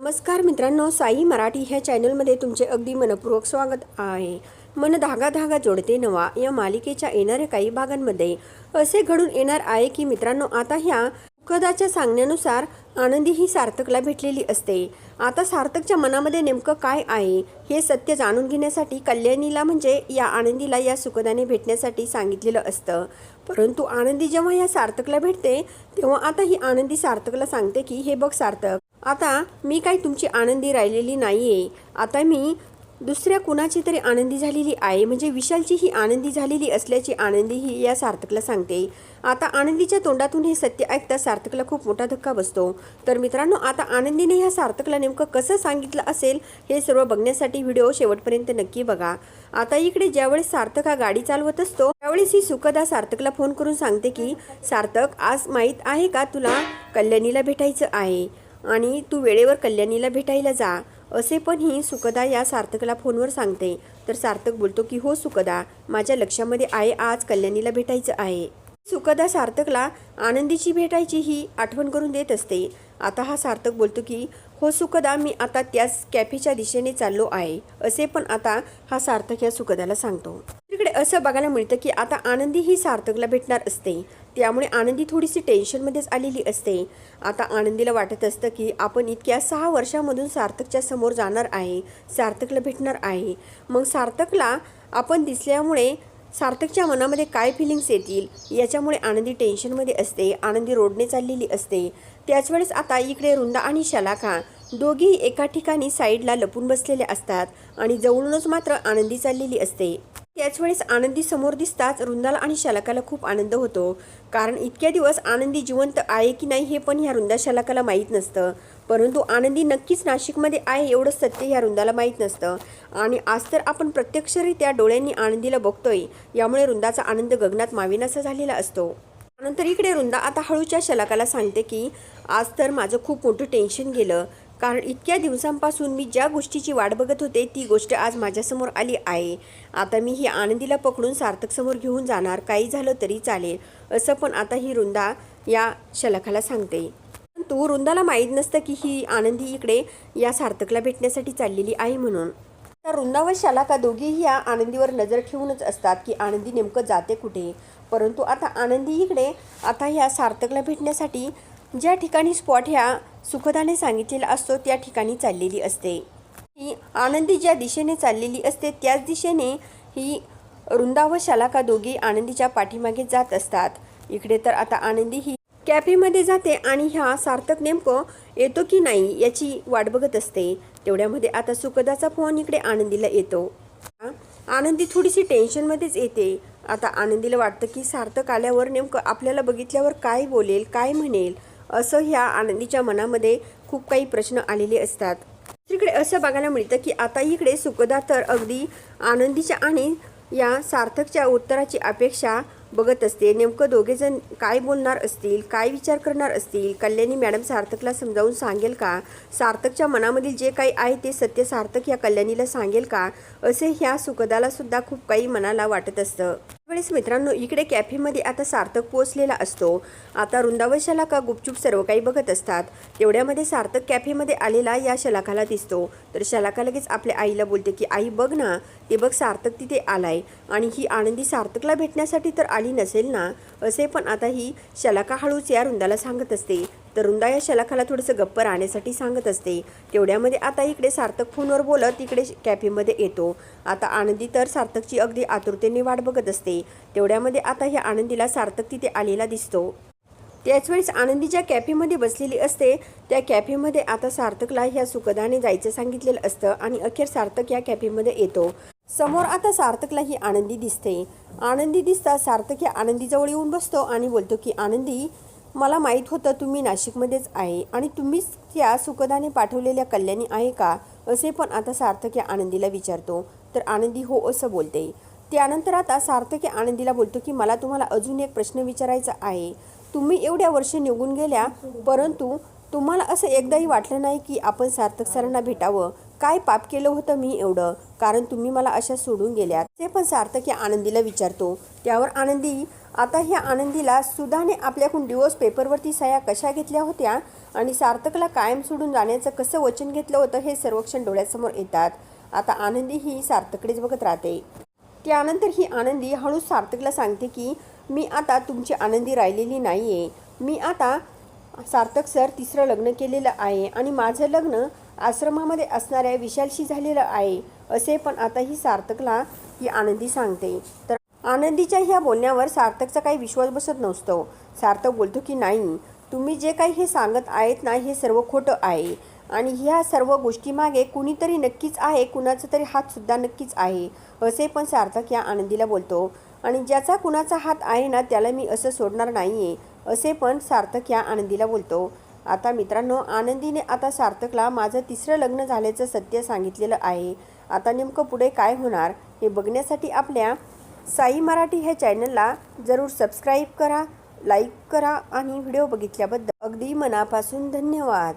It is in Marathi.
नमस्कार मित्रांनो साई मराठी ह्या चॅनलमध्ये तुमचे अगदी मनपूर्वक स्वागत आहे. मन धागा धागा जोडते नवा या मालिकेच्या येणाऱ्या काही भागांमध्ये. असे घडून येणार आहे की मित्रांनो आता ह्या सुखदाच्या सांगण्यानुसार आनंदी ही सार्थकला भेटलेली असते. आता सार्थकच्या मनामध्ये नेमकं काय आहे हे सत्य जाणून घेण्यासाठी कल्याणीला म्हणजे या आनंदीला या सुखदाने भेटण्यासाठी सांगितलेलं असतं. परंतु आनंदी जेव्हा या सार्थकला भेटते तेव्हा आता ही आनंदी सार्थकला सांगते की हे बघ सार्थक आता मी काही तुमची आनंदी राहिलेली नाही आहे आता मी दुसऱ्या कुणाची तरी आनंदी झालेली आहे. म्हणजे विशालची ही आनंदी झालेली असल्याची आनंदी ही या सार्थकला सांगते. आता आनंदीच्या तोंडातून हे सत्य ऐकता सार्थकला खूप मोठा धक्का बसतो. तर मित्रांनो आता आनंदीने ह्या सार्थकला नेमकं कसं सांगितलं असेल हे सर्व बघण्यासाठी व्हिडिओ शेवटपर्यंत नक्की बघा. आता इकडे ज्यावेळेस सार्थक हा गाडी चालवत असतो त्यावेळेस ही सुखदा सार्थकला फोन करून सांगते की सार्थक आज माहीत आहे का तुला कल्याणीला भेटायचं आहे? आणि तू वेळेवर कल्याणीला भेटायला जा असे पण ही सुखदा या सार्थकला फोनवर सांगते. तर सार्थक बोलतो की हो सुकदा माझ्या लक्षामध्ये आहे आज कल्याणीला भेटायचं आहे. सुखदा सार्थकला आनंदीची भेटायची ही आठवण करून देत असते. आता हा सार्थक बोलतो की हो सुखदा मी आता त्याच कॅफेच्या दिशेने चाललो आहे. असे पण आता हा सार्थक या सुखदाला सांगतो. तिकडे असं बघायला मिळतं की आता आनंदी ही सार्थकला भेटणार असते. त्यामुळे आनंदी थोडीशी टेन्शनमध्येच आलेली असते. आता आनंदीला वाटत असतं की आपण इतक्या सहा वर्षामधून सार्थकच्या समोर जाणार आहे सार्थकला भेटणार आहे. मग सार्थकला आपण दिसल्यामुळे सार्थकच्या मनामध्ये काय फिलिंग्स येतील? याच्यामुळे आनंदी टेन्शनमध्ये असते आनंदी रोडने चाललेली असते. त्याच वेळेस आता इकडे रुंदा आणि शलाखा दोघी एका ठिकाणी साईडला लपून बसलेले असतात आणि जवळूनच मात्र आनंदी चाललेली असते. त्याच वेळेस आनंदी समोर दिसताच रुंदाला आणि शलाकाला खूप आनंद होतो. कारण इतक्या दिवस आनंदी जिवंत आहे की नाही हे पण ह्या रुंदा शलाकाला माहीत नसतं. परंतु आनंदी नक्कीच नाशिकमध्ये आहे एवढं सत्य ह्या रुंदाला माहीत नसतं. आणि आज तर आपण प्रत्यक्षरित्या डोळ्यांनी आनंदीला बघतोय. यामुळे रुंदाचा आनंद गगनात माविनासा झालेला असतो. नंतर इकडे रुंदा आता हळूच्या शलाकाला सांगते की आज तर माझं खूप मोठं टेन्शन गेलं. कारण इतक्या दिवसांपासून मी ज्या गोष्टीची वाट बघत होते ती गोष्ट आज माझ्यासमोर आली आहे. आता मी ही आनंदीला पकडून सार्थकसमोर घेऊन जाणार काही झालं तरी चालेल असं पण आता ही रुंदा या शलाखाला सांगते. परंतु रुंदाला माहीत नसतं की ही आनंदी इकडे या सार्थकला भेटण्यासाठी चाललेली आहे म्हणून. तर रुंदा व शालाका दोघेही या आनंदीवर नजर ठेवूनच असतात की आनंदी नेमकं जाते कुठे? परंतु आता आनंदी इकडे आता ह्या सार्थकला भेटण्यासाठी ज्या ठिकाणी स्पॉट ह्या सुखदाने सांगितलेला असतो त्या ठिकाणी चाललेली असते. ही आनंदी ज्या दिशेने चाललेली असते त्याच दिशेने ही रुंदा व शालाका दोघी आनंदीच्या पाठीमागे जात असतात. इकडे तर आता आनंदी ही कॅफेमध्ये जाते आणि ह्या सार्थक नेमकं येतो की नाही याची वाट बघत असते. तेवढ्यामध्ये आता सुखदाचा फोन इकडे आनंदीला येतो. आनंदी थोडीशी टेन्शनमध्येच येते. आता आनंदीला वाटतं की सार्थक आल्यावर नेमकं आपल्याला बघितल्यावर काय बोलेल काय म्हणेल? असं ह्या आनंदीच्या मनामध्ये खूप काही प्रश्न आलेले असतात. दुसरीकडे असं बघायला मिळतं की आता इकडे सुखदा तर अगदी आनंदीच्या आणि या सार्थकच्या उत्तराची अपेक्षा बघत असते. नेमकं दोघेजण काय बोलणार असतील काय विचार करणार असतील? कल्याणी मॅडम सार्थकला समजावून सांगेल का? सार्थकच्या मनामधील जे काही आहे ते सत्य सार्थक या कल्याणीला सांगेल का? असे ह्या सुखदालासुद्धा खूप काही मनाला वाटत असतं. वेळेस मित्रांनो इकडे कॅफेमध्ये आता सार्थक पोचलेला असतो. आता रुंदावर शलाका गुपचूप सर्व काही बघत असतात? तेवढ्यामध्ये सार्थक कॅफेमध्ये आलेला या शलाकाला दिसतो. तर शलाका लगेच आपल्या आईला बोलते की आई बघ ना ते बघ सार्थक तिथे आलाय. आणि ही आनंदी सार्थकला भेटण्यासाठी तर आली नसेल ना? असे पण आता ही शलाका हळूच या रुंदाला सांगत असते. तर रुंदा या शलाखाला थोडंसं गप्प राहण्यासाठी सांगत असते. तेवढ्यामध्ये आता इकडे सार्थक फोनवर बोलत इकडे कॅफेमध्ये येतो. आता आनंदी तर सार्थकची अगदी आतुरतेने वाट बघत असते. तेवढ्यामध्ये आता ह्या आनंदीला सार्थक तिथे आलेला दिसतो. त्याचवेळेस आनंदी ज्या कॅफेमध्ये बसलेली असते त्या कॅफेमध्ये आता सार्थकला ह्या सुखदाने जायचं सांगितलेलं असतं आणि अखेर सार्थक या कॅफेमध्ये येतो. समोर आता सार्थकला ही आनंदी दिसते. आनंदी दिसता सार्थक या आनंदीजवळ येऊन बसतो आणि बोलतो की आनंदी मला माहीत होतं तुम्ही नाशिकमध्येच आहे आणि तुम्हीच त्या सुखदाने पाठवलेल्या कल्याणी आहे का? असे पण आता सार्थक या आनंदीला विचारतो. तर आनंदी हो असं बोलते. त्यानंतर आता सार्थक या आनंदीला बोलतो की मला तुम्हाला अजून एक प्रश्न विचारायचा आहे. तुम्ही एवढ्या वर्ष निघून गेल्या परंतु तुम्हाला असं एकदाही वाटलं नाही की आपण सार्थक सरांना भेटावं. काय पाप केलं होतं मी एवढं? कारण तुम्ही मला अशा सोडून गेल्यात. ते पण सार्थक या आनंदीला विचारतो. त्यावर आनंदी आता ह्या आनंदीला सुधाने आपल्याकडून डिवोर्स पेपरवरती सह्या कशा घेतल्या होत्या आणि सार्थकला कायम सोडून जाण्याचं कसं वचन घेतलं होतं हे सर्वक्षण डोळ्यासमोर येतात. आता आनंदी ही सार्थकडेच बघत राहते. त्यानंतर ही आनंदी हळूच सार्थकला सांगते की मी आता तुमची आनंदी राहिलेली नाही आहे मी आता सार्थक सर तिसरं लग्न केलेलं आहे आणि माझं लग्न आश्रमामध्ये असणाऱ्या विशालशी झालेलं आहे. असे पण आता ही सार्थकला ही आनंदी सांगते. तर आनंदीच्या ह्या बोलण्यावर सार्थकचा काही विश्वास बसत नसतो. सार्थक बोलतो की नाही तुम्ही जे काही हे सांगत आहेत ना हे सर्व खोटं आहे. आणि ह्या सर्व गोष्टीमागे कुणीतरी नक्कीच आहे कुणाचा तरी हातसुद्धा नक्कीच आहे. असे पण सार्थक या आनंदीला बोलतो. आणि ज्याचा कुणाचा हात आहे ना त्याला मी असं सोडणार नाही आहे असे पण सार्थक या आनंदीला बोलतो. आता मित्रांनो आनंदीने आता सार्थकला माझं तिसरं लग्न झाल्याचं सत्य सांगितलेलं आहे. आता नेमकं पुढे काय होणार हे बघण्यासाठी आपल्या साई मराठी ह्या चॅनलला जरूर सबस्क्राईब करा लाईक करा आणि व्हिडिओ बघितल्याबद्दल अगदी मनापासून धन्यवाद.